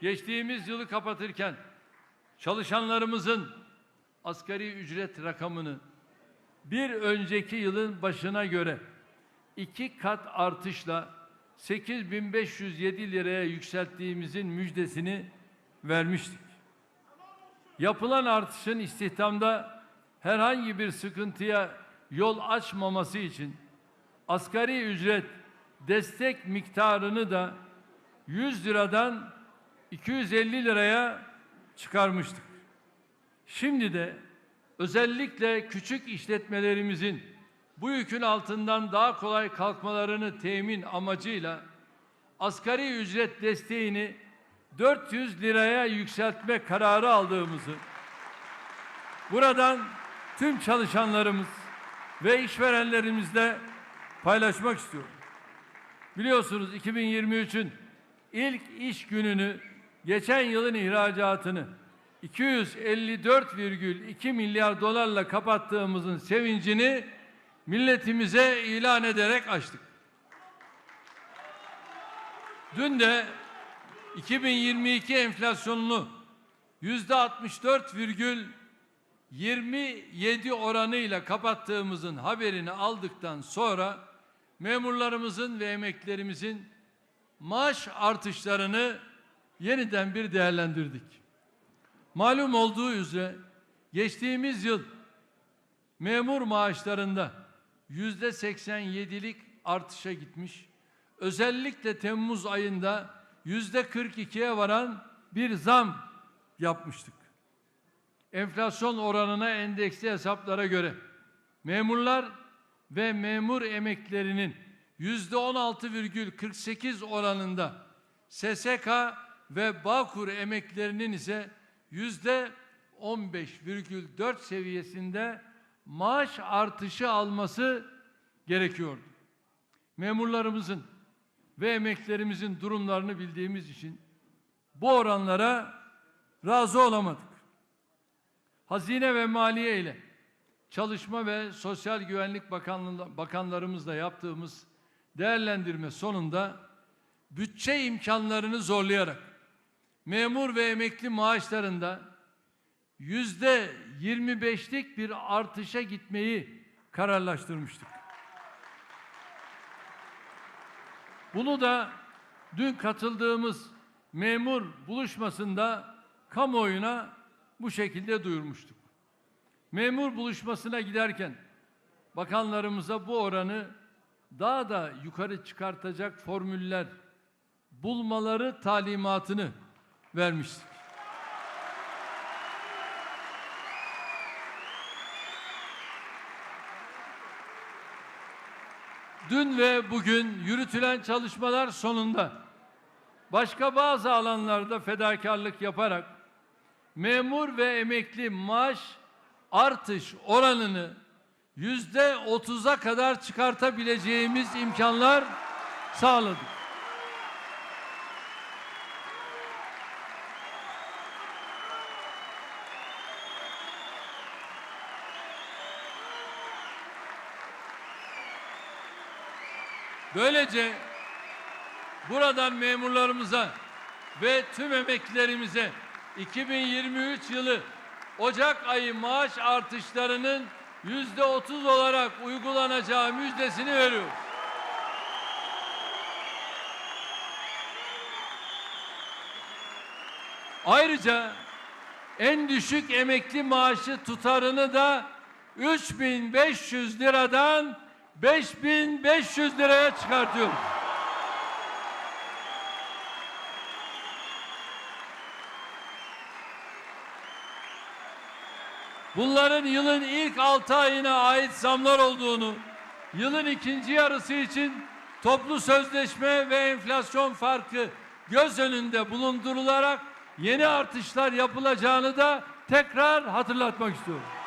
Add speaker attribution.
Speaker 1: geçtiğimiz yılı kapatırken çalışanlarımızın asgari ücret rakamını bir önceki yılın başına göre iki kat artışla 8507 liraya yükselttiğimizin müjdesini vermiştik. Yapılan artışın istihdamda herhangi bir sıkıntıya yol açmaması için asgari ücret destek miktarını da 100 liradan 250 liraya çıkarmıştık. Şimdi de özellikle küçük işletmelerimizin bu yükün altından daha kolay kalkmalarını temin amacıyla asgari ücret desteğini 400 liraya yükseltme kararı aldığımızı buradan tüm çalışanlarımız ve işverenlerimizle paylaşmak istiyorum. Biliyorsunuz 2023'ün ilk iş gününü geçen yılın ihracatını 254,2 milyar dolarla kapattığımızın sevincini milletimize ilan ederek açtık. Dün de 2022 enflasyonunu yüzde 64,27 oranıyla kapattığımızın haberini aldıktan sonra memurlarımızın ve emeklerimizin maaş artışlarını yeniden bir değerlendirdik. Malum olduğu üzere geçtiğimiz yıl memur maaşlarında yüzde 87'lik artışa gitmiş. Özellikle Temmuz ayında yüzde 42'ye varan bir zam yapmıştık. Enflasyon oranına endeksli hesaplara göre memurlar ve memur emeklerinin yüzde 16,48 oranında SSK ve Bağkur emeklerinin ise yüzde 15,4 seviyesinde maaş artışı alması gerekiyordu. Memurlarımızın ve emeklerimizin durumlarını bildiğimiz için bu oranlara razı olamadık. Hazine ve Maliye ile Çalışma ve Sosyal Güvenlik bakanlarımızla yaptığımız değerlendirme sonunda bütçe imkanlarını zorlayarak memur ve emekli maaşlarında yüzde 25'lik bir artışa gitmeyi kararlaştırmıştık. Bunu da dün katıldığımız memur buluşmasında kamuoyuna bu şekilde duyurmuştuk. Memur buluşmasına giderken bakanlarımıza bu oranı daha da yukarı çıkartacak formüller bulmaları talimatını vermiştik. Dün ve bugün yürütülen çalışmalar sonunda başka bazı alanlarda fedakarlık yaparak memur ve emekli maaş artış oranını yüzde otuza kadar çıkartabileceğimiz imkanlar sağladık. Böylece buradan memurlarımıza ve tüm emeklilerimize 2023 yılı Ocak ayı maaş artışlarının yüzde otuz olarak uygulanacağı müjdesini veriyoruz. Ayrıca en düşük emekli maaşı tutarını da 3500 liradan 5500 liraya çıkartıyoruz. Bunların yılın ilk 6 ayına ait zamlar olduğunu, yılın ikinci yarısı için toplu sözleşme ve enflasyon farkı göz önünde bulundurularak yeni artışlar yapılacağını da tekrar hatırlatmak istiyorum.